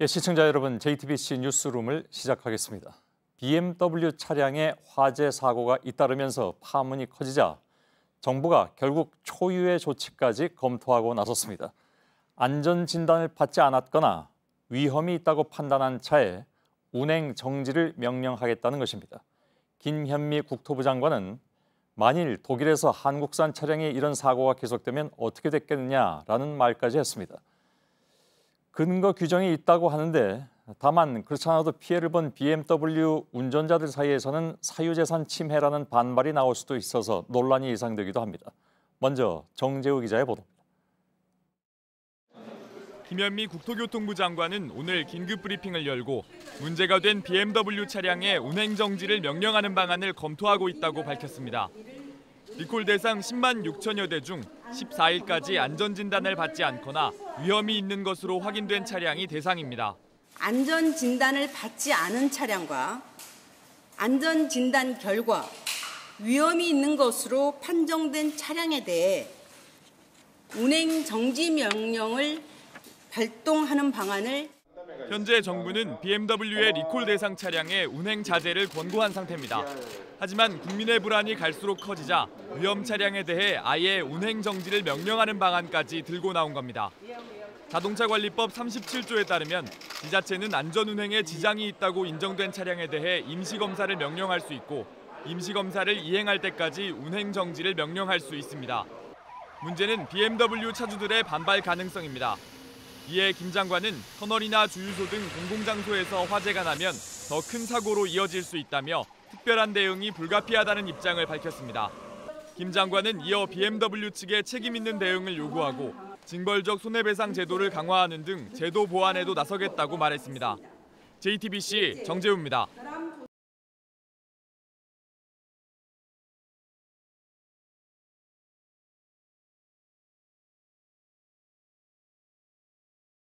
예, 시청자 여러분, JTBC 뉴스룸을 시작하겠습니다. BMW 차량에 화재 사고가 잇따르면서 파문이 커지자 정부가 결국 초유의 조치까지 검토하고 나섰습니다. 안전 진단을 받지 않았거나 위험이 있다고 판단한 차에 운행 정지를 명령하겠다는 것입니다. 김현미 국토부 장관은 만일 독일에서 한국산 차량에 이런 사고가 계속되면 어떻게 됐겠느냐라는 말까지 했습니다. 근거 규정이 있다고 하는데 다만 그렇지 않아도 피해를 본 BMW 운전자들 사이에서는 사유재산 침해라는 반발이 나올 수도 있어서 논란이 예상되기도 합니다. 먼저 정재우 기자의 보도입니다. 김현미 국토교통부 장관은 오늘 긴급 브리핑을 열고 문제가 된 BMW 차량의 운행 정지를 명령하는 방안을 검토하고 있다고 밝혔습니다. 리콜 대상 10만 6천여 대 중 14일까지 안전 진단을 받지 않거나 위험이 있는 것으로 확인된 차량이 대상입니다. 안전 진단을 받지 않은 차량과 안전 진단 결과 위험이 있는 것으로 판정된 차량에 대해 운행 정지 명령을 발동하는 방안을 현재 정부는 BMW의 리콜 대상 차량의 운행 자제를 권고한 상태입니다. 하지만 국민의 불안이 갈수록 커지자 위험 차량에 대해 아예 운행 정지를 명령하는 방안까지 들고 나온 겁니다. 자동차 관리법 37조에 따르면 지자체는 안전 운행에 지장이 있다고 인정된 차량에 대해 임시 검사를 명령할 수 있고 임시 검사를 이행할 때까지 운행 정지를 명령할 수 있습니다. 문제는 BMW 차주들의 반발 가능성입니다. 이에 김 장관은 터널이나 주유소 등 공공장소에서 화재가 나면 더 큰 사고로 이어질 수 있다며 특별한 대응이 불가피하다는 입장을 밝혔습니다. 김 장관은 이어 BMW 측에 책임 있는 대응을 요구하고 징벌적 손해배상 제도를 강화하는 등 제도 보완에도 나서겠다고 말했습니다. JTBC 정재우입니다.